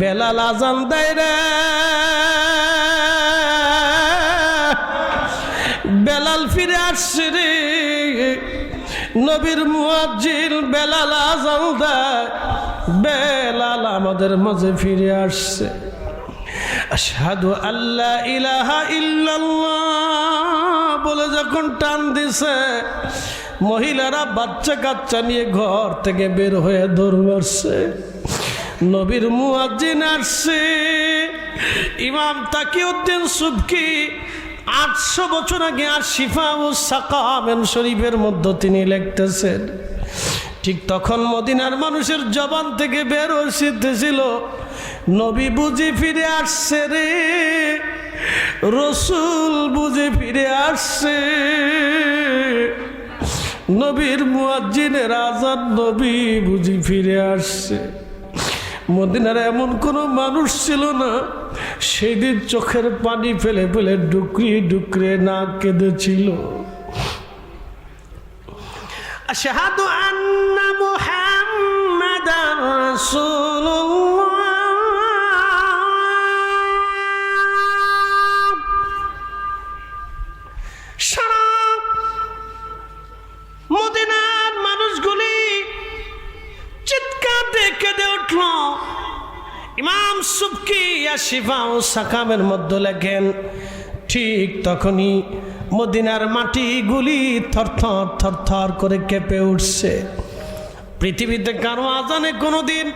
বেলাল আজান বেলাল ফিরে আসছে রে। নবীর মুয়াজ্জিল বেলাল আজান বেলাল আমাদের মাঝে ফিরে আসছে। আশহাদু আল্লাহ ইলাহা ইল্লাল্লাহ বলে যখন টান দিছে, মহিলারা বাচ্চা কাচ্চা নিয়ে ঘর থেকে বের হয়ে দৌড় মারছে। নবীর মুয়াজ্জিন আসছে। ইমাম তাকিউদ্দিন সুবকি আটশো বছর আগে আর শিফা ও সাকামেন শরীফের মধ্যে তিনি লিখতেছেন, ঠিক তখন মদিনার মানুষের জবান থেকে বের হয়েছিল নবী বুঝি ফিরে আসছে রে, রসুল বুঝে ফিরে আসছে। নবীর মুয়াজ্জিনের আজাদ নবী বুঝি ফিরে আসছে। মদিনার এমন কোনো মানুষ ছিল না, সেদিন চোখের পানি ফেলে ফেলে ডুকরি ডুকরে না কেঁদেছিল। আশহাদু আন্না মুহাম্মাদার রাসূলুল্লাহ। শিফা ও সাকামের মধ্যে লেখেন, ঠিক তখনই মদিনার মাটিগুলি থরথর থরথর করে কেঁপে উঠছে। পৃথিবীতে কারও আজানে কোনোদিন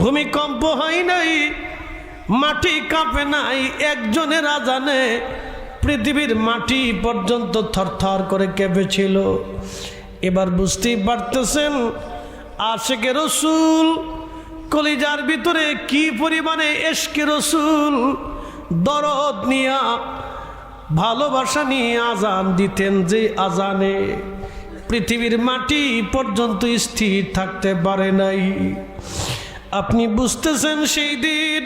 ভূমিকম্প হয় নাই, মাটি কাঁপে নাই, একজনের আজানে পৃথিবীর মাটি পর্যন্ত থরথর করে কেঁপেছিল। এবার বুঝতেই পারতেছেন আশেকে রসুল কলিজার ভিতরে কি পরিমাণে এসকে রসুল দরদ নিয়া, ভালোবাসা নিয়ে আজান দিতেন যে আজানে? পৃথিবীর মাটি পর্যন্ত স্থির থাকতে পারে নাই। আপনি বুঝতেছেন সেই দিন?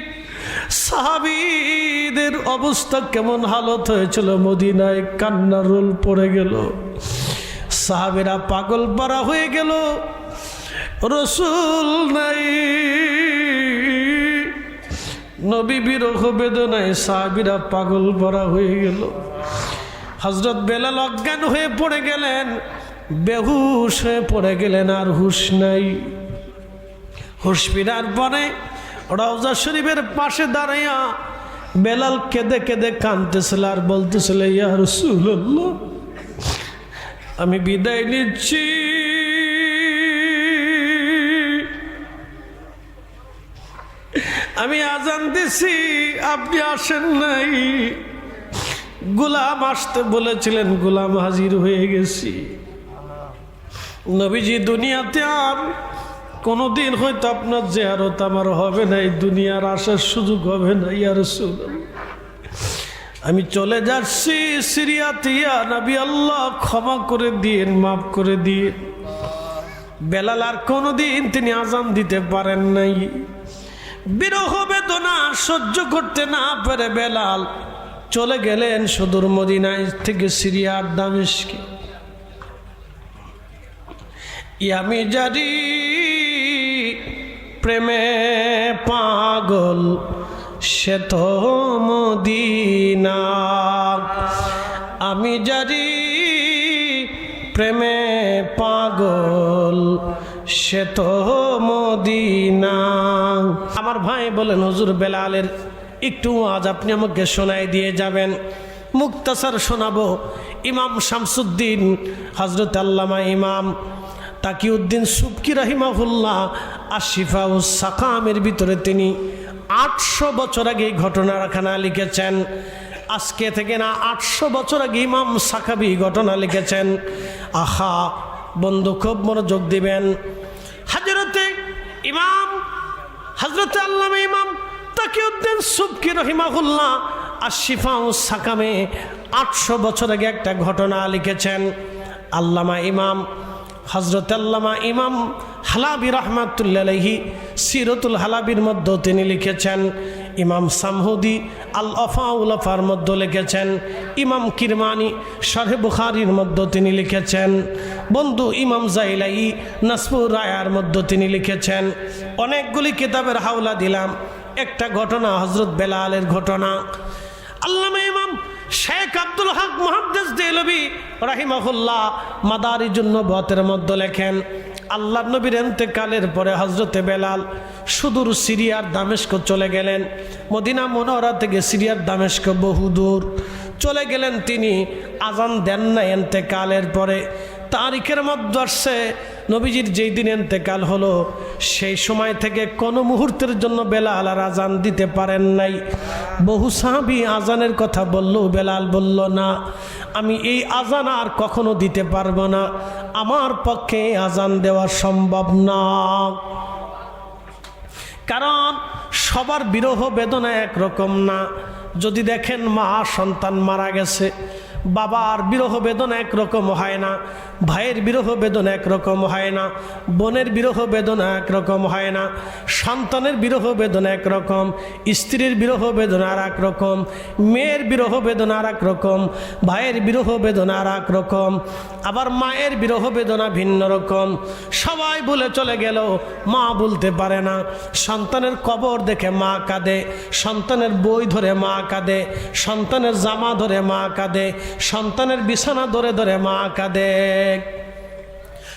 সাহাবিদের অবস্থা কেমন হালত হয়েছিল? মদিনায় কান্নার রোল পড়ে গেল। সাহাবেরা পাগল পারা হয়ে গেল। রসুল নাই। নবী বিরহ বেদনায় সাহাবিরা পাগল ভরা হয়ে গেল। হজরত বেলাল অজ্ঞান হয়ে পড়ে গেলেন, বেহুশ হয়ে পড়ে গেলেন আর হুশ নাই। হুশ ফিরার পরে রওজা শরীফের পাশে দাঁড়াইয়া বেলাল কেঁদে কেঁদে কাঁদতেছিল আর বলতেছিল, ইয়া রসুল্লাহ আমি বিদায় নিচ্ছি। আমি আজান দিছি, আপনি আসেন নাই। গোলাম আসতে বলেছিলেন, গোলাম হাজির হয়ে গেছি। নবীজি, দুনিয়াতে আর কোনোদিন হয়তো আপনার জেহারত আমার হবে না, এই দুনিয়ার আসার সুযোগ হবে না ইয়ার আমি চলে যাচ্ছি সিরিয়াতে নবী আল্লাহ, ক্ষমা করে দিন মাফ করে দিন বেলাল আর কোনোদিন তিনি আজান দিতে পারেন নাই। বিরহ বেদনা সহ্য করতে না পেরে বেলাল। চলে গেলেন সুদূর মদিনায়, থেকে সিরিয়ার দামেশকে ইয়ামি জারি প্রেমে পাগল, সে তো মদিনা। আমি জারি প্রেমে পাগল, সে তো মদিনা। আমার ভাই বলেন, হুজুর বেলালের একটু আজ আপনি আমাকে শোনাই দিয়ে যাবেন। মুক্তাসার শোনাবো। ইমাম শামসুদ্দিন হজরত আল্লামা ইমাম তাকিউদ্দিন সুবকি রাহিমাহুল্লাহ আশিফা ও ভিতরে তিনি আটশো বছর আগে এই ঘটনাখানা লিখেছেন। আজকে থেকে না আটশো বছর আগে ইমাম সাকাবি ঘটনা লিখেছেন। আহা, বন্ধু, খুব মনোযোগ দিবেন। হাজরতে ইমাম, হজরতে আল্লাহ ইমাম তাকিউদ্দিন সুবকি রহিমাহুল্লাহ আশিফা ও সাকামে আটশো বছর আগে একটা ঘটনা লিখেছেন। আল্লামা ইমাম, হজরত আল্লামা ইমাম হালাবি রহমাতুল্লাহি সিরতুল হালাবির মধ্যে তিনি লিখেছেন ইমাম সামহুদি আল অফা উলফার মধ্যে লিখেছেন, ইমাম কিরমানি শাহে বুখারির মধ্যে তিনি লিখেছেন, বন্ধু ইমাম জাইলাই নাসপুর রায়ার মধ্যে তিনি লিখেছেন, অনেকগুলি কিতাবের হাওলা দিলাম। একটা ঘটনা হজরত বেলালের ঘটনা। আল্লামা ইমাম শেখ আব্দুল হক মহাদ্দেস দেলবি রাহিমাহুল্লাহ মাদারিজুন নবতের মধ্যে লেখেন আল্লাহ নবীর এন্তেকালের পরে হজরতে বেলাল সুদূর সিরিয়ার দামেস্ক চলে গেলেন। মদিনা মনোহরা থেকে সিরিয়ার দামেস্ক বহুদূর চলে গেলেন তিনি, আজান দেন না এন্তেকালের পরে। তারিখের মধ্যে আসছে নবীজির যেই দিন এন্তেকাল হলো, সেই সময় থেকে কোনো মুহূর্তের জন্য বেলাল আর আজান দিতে পারেন নাই। বহু সাহাবি আজানের কথা বলল, বেলাল বলল, না, আমি এই আজান আর কখনো দিতে পারব না। আমার পক্ষে আজান দেওয়া সম্ভব না। কারণ সবার বিরহ বেদনা একরকম না। যদি দেখেন মা সন্তান মারা গেছে বাবার বিরহ বেদনা একরকম হয় না, ভাইয়ের বিরহ বেদনা একরকম হয় না, বোনের বিরহ বেদনা একরকম হয় না, সন্তানের বিরহ বেদনা একরকম, স্ত্রীর বিরহ বেদনা আর এক রকম মেয়ের বিরহ বেদনা আর এক রকম ভাইয়ের বিরহ বেদনা আর এক রকম আবার মায়ের বিরহ বেদনা ভিন্ন রকম। সবাই বলে চলে গেল, মা বলতে পারে না। সন্তানের কবর দেখে মা কাঁদে, সন্তানের বই ধরে মা কাঁদে, সন্তানের জামা ধরে মা কাঁদে সন্তানের বিছানা ধরে ধরে মা কাঁদে।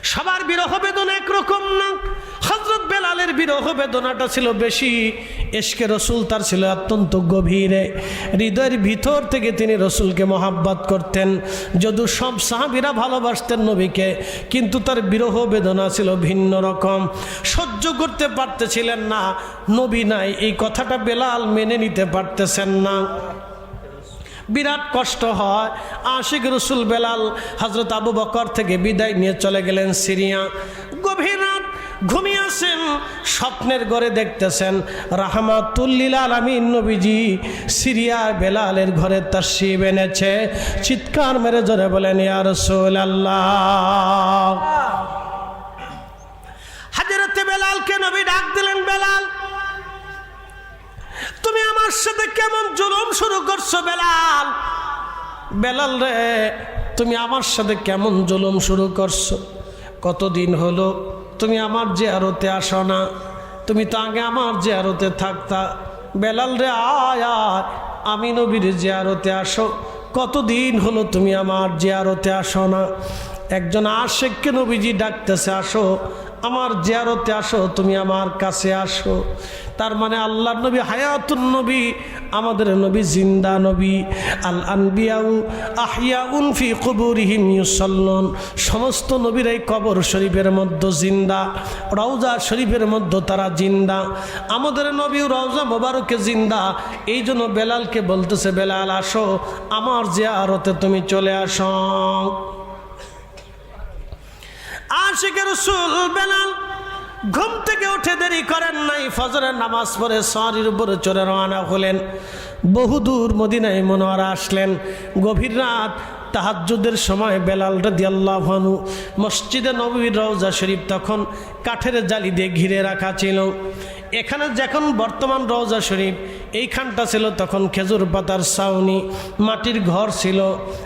সবার বিরহ বেদনা একরকম না। হজরত বেলালের বিরহ বেদনাটা ছিল বেশি। এসকে রসুল তার ছিল অত্যন্ত গভীরে। হৃদয়ের ভিতর থেকে তিনি রসুলকে মহাব্বত করতেন। যদু সব সাহাবিরা ভালোবাসতেন নবীকে, কিন্তু তার বিরহ বেদনা ছিল ভিন্ন রকম। সহ্য করতে পারতেছিলেন না। নবী নাই, এই কথাটা বেলাল মেনে নিতে পারতেছেন না। বিরাট কষ্ট হয়। আশিক রসুল বেলাল হজরত আবু বকর থেকে বিদায় নিয়ে চলে গেলেন সিরিয়া। গভীর রাত ঘুমিয়েছেন স্বপ্নের ঘরে দেখতেছেন রাহমাতুল্লিল আলমিন নবীজি সিরিয়া বেলালের ঘরে তার শিব এনেছে। চিৎকার মেরে জোরে বলেন, ইয়া রসুল আল্লাহ হাজরতে বেলালকে নবী ডাক দিলেন, বেলাল সাথে কেমন জুলুম শুরু করছ বেলাল? বেলাল রে, তুমি আমার সাথে কেমন জুলুম শুরু করছ? কতদিন হলো তুমি আমার যে আরতে আসো না? তুমি তো আগে আমার যে আরতে থাকতা। বেলাল রে, আয় আয়, আমি নবীর যে আরতে আসো। কতদিন হলো তুমি আমার যে আরতে আসো না? একজন আশেককে নবীজি ডাকতেছে, আসো। আমার জিয়ারতে আসো, তুমি আমার কাছে আসো। তার মানে আল্লাহ নবী হায়াতুন নবী, আমাদের নবী জিন্দা নবী। আল আনবিয়াউ আহিয়া উনফি কবুরিহিম ইউসল্লন। সমস্ত নবীর এই কবর শরীফের মধ্যে জিন্দা, রওজা শরীফের মধ্যে তারা জিন্দা। আমাদের নবী রওজা মোবারকে জিন্দা। এই জন্য বেলালকে বলতেছে, বেলাল, আসো, আমার জিয়ারতে তুমি চলে আসো। আশিকের রসুল বেলাল ঘুম থেকে উঠে দেরি করেন নাই, ফজরের নামাজ পড়ে সরির উপরে চড়ে রওনা হলেন। বহুদূর মদিনায় মনোয়ারা আসলেন। গভীর রাত তাহাজ্জুদের সময় বেলাল রাদি আল্লাহানু মসজিদে নবীর রওজা শরীফ তখন কাঠের জালি দিয়ে ঘিরে রাখা ছিল। এখানে যখন বর্তমান রওজা শরীফ এইখানটা ছিল তখন খেজুর পাতার ছাউনি, মাটির ঘর ছিল।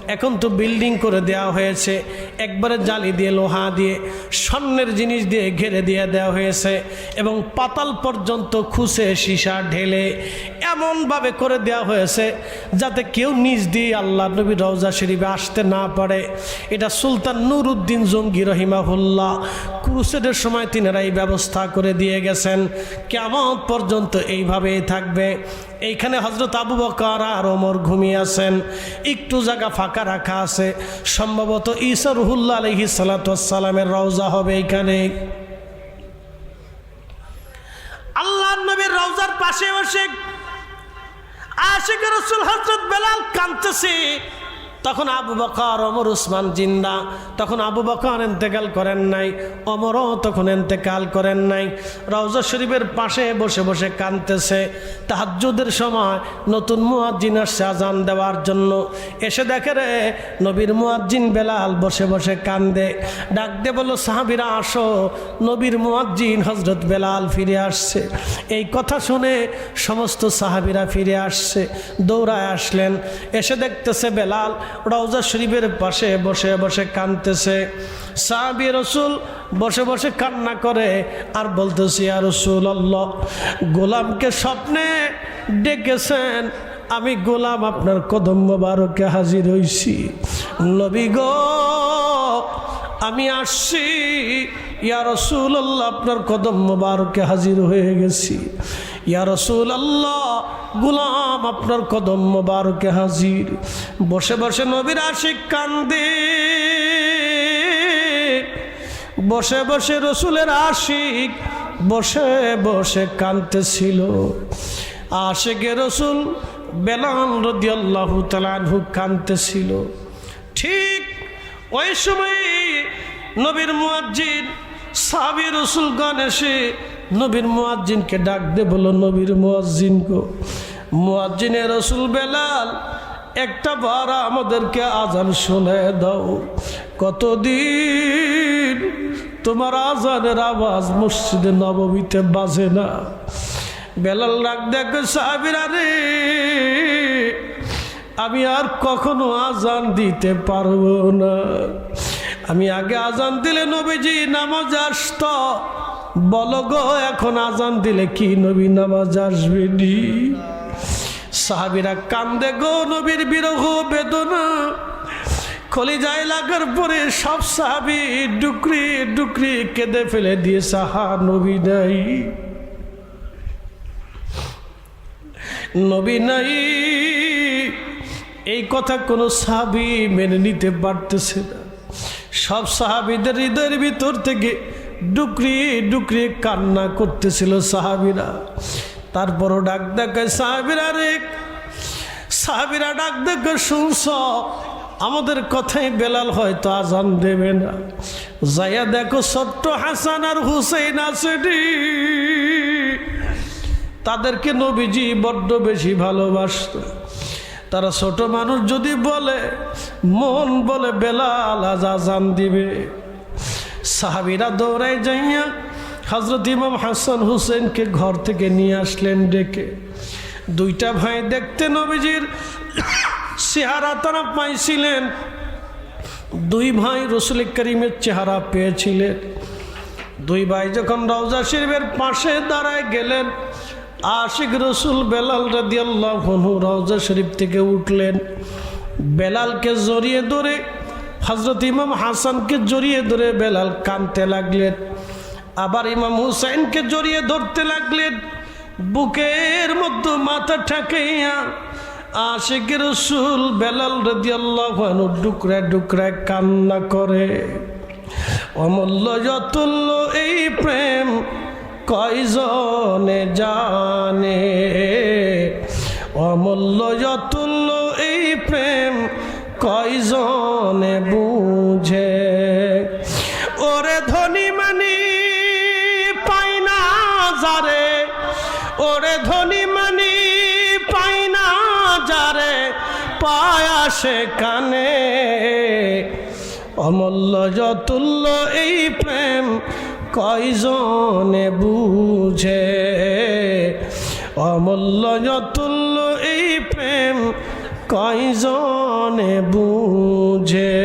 এখন তো বিল্ডিং করে দেওয়া হয়েছে। একবারে জালি দিয়ে, লোহা দিয়ে, স্বর্ণের জিনিস দিয়ে ঘেরে দিয়ে দেওয়া হয়েছে এবং পাতাল পর্যন্ত খুশে সীসা ঢেলে এমনভাবে করে দেওয়া হয়েছে যাতে কেউ নিজ দিয়ে আল্লাহ নবী রওজা শরীফে আসতে না পারে। এটা সুলতান নুরুদ্দিন জঙ্গি রহিমাহুল্লাহ ক্রুসেডের সময় তিনারা এই ব্যবস্থা করে দিয়ে গেছেন। কেমন পর্যন্ত এইভাবেই থাকবে। এইখানে হজরত আবু বকর আর ওমর ঘুমিয়ে আছেন। একটু জায়গা ফাঁকা রাখা আছে। সম্ভবত ঈসা হুল্লা আলহি সালাতামের রওজা হবে এইখানে। আল্লাহ নবীর রওজার পাশে বসে আশিক রসুল হজরত বেলাল কাঁদতেছে। তখন আবু বকর অমর উসমান জিন্দা তখন আবু বকর এন্তেকাল করেন নাই অমরও তখন এন্তেকাল করেন নাই। রওজা শরীফের পাশে বসে বসে কানতেছে তাহাজ্জুদের সময় নতুন মুয়াজ্জিন আসছে আজান দেওয়ার জন্য। এসে দেখে রে, নবীর মুয়াজ্জিন বেলাল বসে বসে কান্দে। ডাক দে বলল, সাহাবিরা, আসো। নবীর মুয়াজ্জিন হজরত বেলাল ফিরে আসছে। এই কথা শুনে সমস্ত সাহাবিরা ফিরে আসছে, দৌড়ায় আসলেন। এসে দেখতেছে বেলাল রওজা শরীফের পাশে বসে বসে কানতেছে। সাহাবি রসুল বসে বসে কান্না করে আর বলতেছি আর রসুল আল্লাহ গোলামকে স্বপ্নে ডেকেছেন। আমি গোলাম আপনার কদম বারকে হাজির হইছি। নবী গো আমি আসছি। ইয়া রসুল আল্লাহ আপনার কদম মোবারকে হাজির হয়ে গেছি। ইয়া রসুল আল্লাহ গুলাম, আপনার কদম মোবারকে হাজির। বসে বসে নবীর আশিক কান্দে। বসে বসে রসুলের আশিক, বসে বসে কানতেছিল আশেকে রসুল বেলাল রদি আল্লাহ তালু কানতেছিল ঠিক ওই সময় নবীর মুয়াজ্জিন সাবি রসুলগণ এসে নবীর মুয়াজ্জিনকে ডাক দে বলো নবীর মুয়াজ্জিন গো, মুয়াজ্জিনে রসুল বেলাল, একটা বার আমাদেরকে আজান শুনে দাও। কতদিন তোমার আজানের আওয়াজ মসজিদে নবমীতে বাজে না? বেলাল ডাক দেখো সাহাবিরা রে, আমি আর কখনো আজান দিতে পারব না। আমি আগে আজান দিলে নবীজি নামাজ আসত। বলো গো, এখন আজান দিলে কি নবী নামাজ আসবে নি? সাহাবিরা কান্দে গো, নবীর বিরহ, বেদনা। কলিজায় লাগার পরে সব সাহাবি ডুকরি ডুকরি কেঁদে ফেলে দিয়ে সাহা নবী নাই। নবী নাই। এই কথা কোনো সাহাবি মেনে নিতে পারতেছে না। সব সাহাবিদের হৃদয়ের ভিতর থেকে ডুকরি ডুকরি কান্না করতেছিল সাহাবিরা। তারপরও ডাক দেখে সাহাবিরা রে সাহাবিরা, ডাক দেখে শুনছ? আমাদের কথাই বেলাল হয়তো আজান দেবে না। যাইয়া দেখো ছোট্ট হাসান আর হুসেন আছে তাদেরকে নবীজি বড্ড বেশি ভালোবাসত। তারা ছোট মানুষ যদি বলে, মন বলে, বেলাল আজান দিবে। সাহাবিরা দৌড়ায় যাইয়া হজরত ইমাম হাসান হুসেনকে ঘর থেকে নিয়ে আসলেন ডেকে। দুইটা ভাই দেখতে নবীজির চেহারা তারা পাইছিলেন। দুই ভাই রসুল করিমের চেহারা পেয়েছিলেন। দুই ভাই যখন রওজা শরীফের পাশে দাঁড়ায় গেলেন আশিক রসুল বেলাল রাদিয়াল্লাহ রওজা শরীফ থেকে উঠলেন। বেলালকে জড়িয়ে ধরে হজরত ইমাম হাসানকে জড়িয়ে ধরে বেলাল কানতে লাগলেন। আবার ইমাম হুসাইনকে জড়িয়ে ধরতে লাগলেন। বুকের মধ্যে মাথা ঠাকাইয়া আশিক রসুল বেলাল রাদিয়াল্লাহু আনহু ডুকরা ডুকরা কান্না করে। অমূল্য যতুল্য এই প্রেম কয়জনে জানে। অমূল্য যতুল্য এই প্রেম কয়জনে বুঝে? ওরে ধনী মানি পাই না যারে। ওরে ধনী মানি পাই না যারে, পায়া সে কানে। অমূল্য যতুল্য এই প্রেম কয়জনে বুঝে? অমূল্য যতুল্য এই প্রেম কয়জনে বুঝে?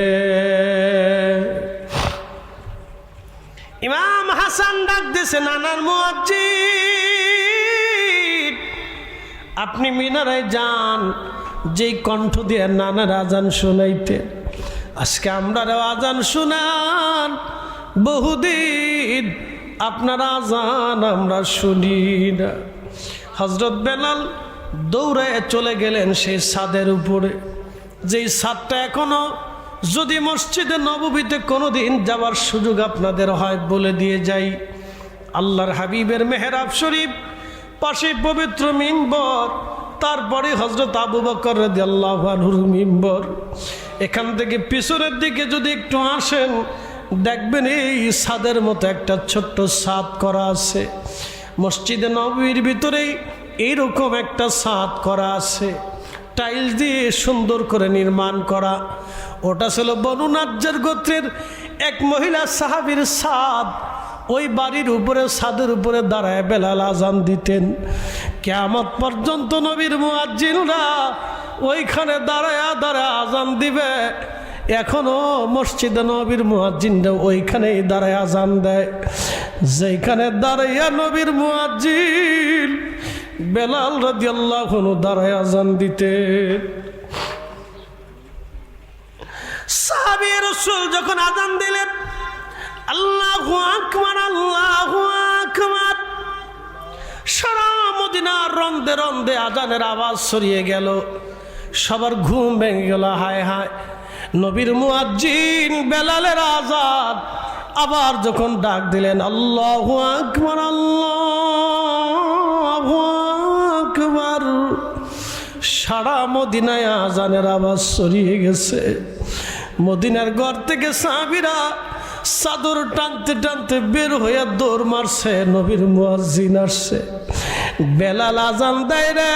ইমাম হাসান ডাক দিছে নানার মুয়াজ্জিন। আপনি মিনারায় যান, যেই কণ্ঠ দিয়ে নানার আজান শোনাইতে। আজকে আমরা আজান শোনান। বহুদিন আপনার আজান আমরা শুনি না। হজরত বেলাল দৌড়ায় চলে গেলেন সেই ছাদের উপরে। যেই ছাদটা এখনও যদি মসজিদে নববীতে কোনোদিন যাওয়ার সুযোগ আপনাদের হয় বলে দিয়ে যাই। আল্লাহর হাবিবের মেহরাব শরীফ, পাশে পবিত্র মিম্বর, তারপরে হজরত আবু বকর আল্লাহর মিম্বর। এখান থেকে পিছনের দিকে যদি একটু আসেন দেখবেন এই ছাদের মতো একটা ছোট্ট ছাদ করা আছে। মসজিদে নবীর ভিতরেই এইরকম একটা ছাদ করা আছে। টাইলস দিয়ে সুন্দর করে নির্মাণ করা। ওটা ছিল বনুনাজ্যের গোত্রের এক মহিলা সাহাবির ছাদ ওই বাড়ির উপরে ছাদের উপরে দাঁড়ায় বেলাল আজান দিতেন। কেমত পর্যন্ত নবীর মুয়াজ্জিনরা ওইখানে দাঁড়ায় দাঁড়ায় আজান দিবে। এখনও মসজিদ নবীর মুয়াজ্জিনরা ওইখানেই দাঁড়ায় আজান দেয়। যেখানে দাঁড়াইয়া নবীর মুয়াজ্জিন বেলাল রাজি আল্লাহ দাঁড়ায় আজান দিতে। সাহাবি রসুল যখন আজান দিলেন, আল্লাহ আকবার আল্লাহ আকবার, সারা মদিনার রন্দে রন্দে আজানের আওয়াজ ছড়িয়ে গেল। সবার ঘুম ভেঙে গেল, হায় হায়। নবীর মুয়াজ্জিন বেলালের আজাদ। আবার যখন ডাক দিলেন, আল্লাহ আকবার আল্লাহ আকবার। সারা মদিনায় আজানের আওয়াজ ছড়িয়ে গেছে। মদিনার ঘর থেকে সাহাবিরা চাদর টানতে টানতে বের হইয়া দৌড় মারছে, নবীর মুয়াজ্জিন আসছে। বেলাল আজান দেয় রে।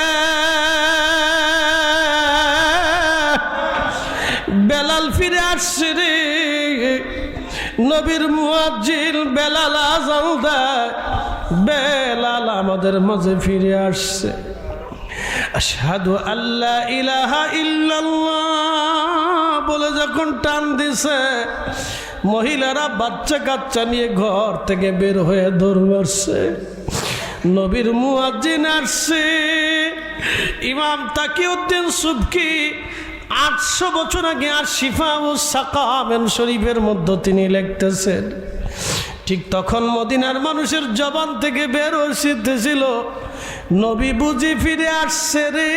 আসছে রে নবীর মুয়াজ্জিন বেলাল আজান দেয়, বেলাল আমাদের মাঝে ফিরে আসছে। আশহাদু আল্লাহ ইলাহা ইল্লাল্লাহ বলে যখন টান দিছে, মহিলারা বাচ্চা কাচ্চা নিয়ে ঘর থেকে বের হয়ে দৌড় মারছে। নবীর মুয়াজ্জিন আসছে, ইমাম তাকিউদ্দিন সুবকি আটশো বছর আগে আর শিফা ও সাকামেন শরীফের মধ্যে তিনি লিখতেছেন, ঠিক তখন মদিনার মানুষের জবান থেকে বের হয়েছিল নবী বুঝি ফিরে আসছে রে,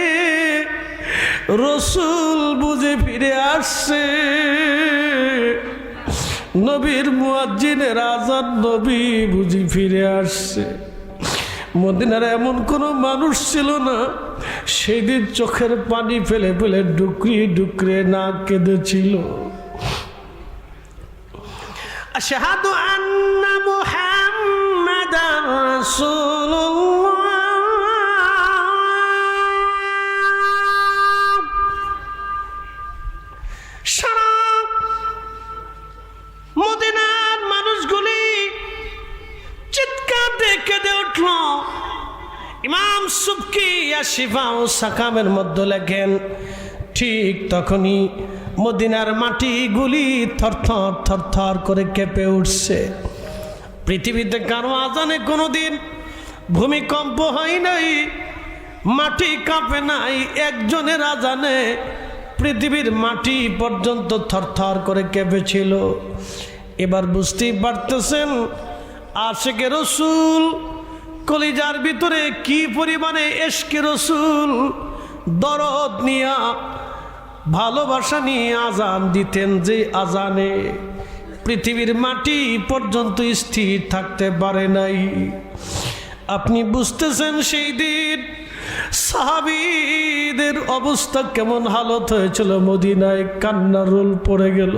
রসুল বুঝে ফিরে আসছে, নবীর মুয়াজ্জিনের আজাদ নবী বুঝি ফিরে আসছে। মদিনার এমন কোনো মানুষ ছিল না সেদিন চোখের পানি ফেলে ফেলে ডুকরি ডুকরে না কেঁদেছিল। আশহাদু আন্না মুহাম্মাদার রাসূলুল্লাহ শিফা ও সাকামের মধ্যে লেখেন, ঠিক তখনই মদিনার মাটিগুলি থরথর থরথর করে কেঁপে উঠছে। পৃথিবীতে কারও আজানে কোনোদিন ভূমিকম্প হয় নাই, মাটি কাঁপে নাই, একজনের আজানে পৃথিবীর মাটি পর্যন্ত থরথর করে কেঁপেছিল। এবার বুঝতেই পারতেছেন আশেকে রসুল কলিজার ভিতরে কি পরিমাণে এসকে রসুল দরদ নিয়া, ভালোবাসা নিয়ে আজান দিতেন যে আজানে? পৃথিবীর মাটি পর্যন্ত স্থির থাকতে পারে নাই। আপনি বুঝতেছেন সেই দিন? সাহাবিদের অবস্থা কেমন হালত হয়েছিল? মদিনায় কান্নার রোল পড়ে গেল।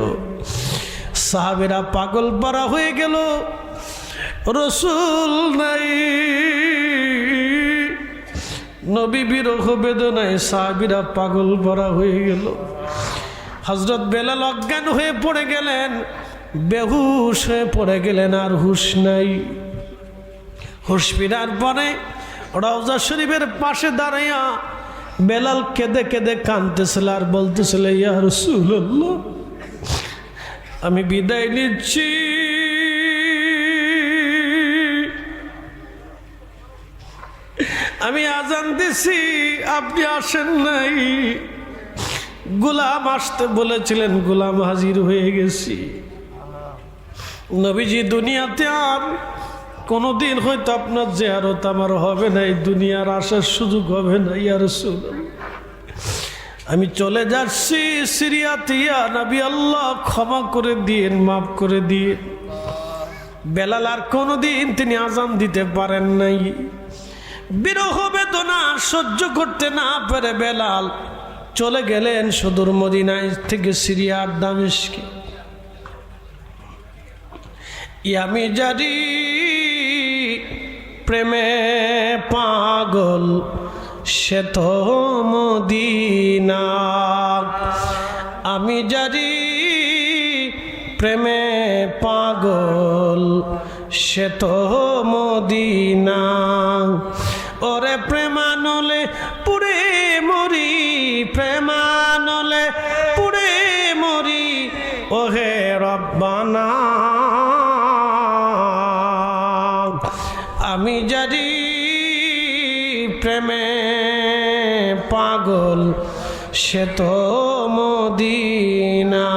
সাহাবিরা পাগল পারা হয়ে গেল। রসুল নাই। নবী বিরহ বেদনায় সাহাবিরা পাগল পরা হয়ে গেল। হজরত বেলাল অজ্ঞান হয়ে পড়ে গেলেন, বেহুশ হয়ে পড়ে গেলেন, আর হুশ নাই। হুশ ফিরার পরে রওজা শরীফের পাশে দাঁড়াইয়া বেলাল কেঁদে কেঁদে কাঁদতেছিল আর বলতেছিল, ইয়া রসুল্লাহ আমি বিদায় নিচ্ছি। আমি আজান দিছি, আপনি আসেন নাই। গোলাম আসতে বলেছিলেন, গোলাম হাজির হয়ে গেছি। নবীজি, দুনিয়াতে আর কোনোদিন হয়তো আপনার যে জেহারত আমার হবে না, এই দুনিয়ার আসার সুযোগ হবে না ইয়ার আমি চলে যাচ্ছি সিরিয়াতে, ইয়া নবী আল্লাহ, ক্ষমা করে দিন মাফ করে দিয়ে বেলাল আর কোনোদিন তিনি আজান দিতে পারেন নাই। বিরহ বেদনা সহ্য করতে না পারে বেলাল। চলে গেলেন সুদূর মদিনায় থেকে সিরিয়ার দামেশকে আমি জারি প্রেমে পাগল, সে তো মদিনা আমি জারি প্রেমে পাগল, সে তো মদিনা পাগল, সে তো মদিনা।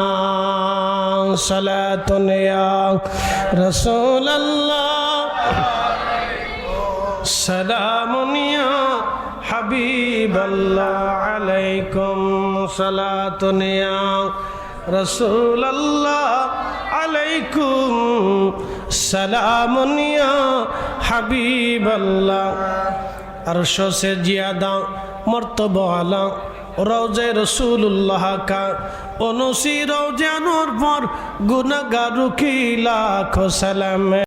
সলাতনয়া রসোল্লাহ সালামনিয়া হাবিবাল্লাহ আলাইকুম। সালাতনয়া রসোল্লাহ আলাইকুম। সালামনিয়া হাবিবাল্লাহ। আর সে জিয়াদা মর্তবালা রওজে রসুল্লাহ কা অনুসি রওজানোর পর গুণগারু কি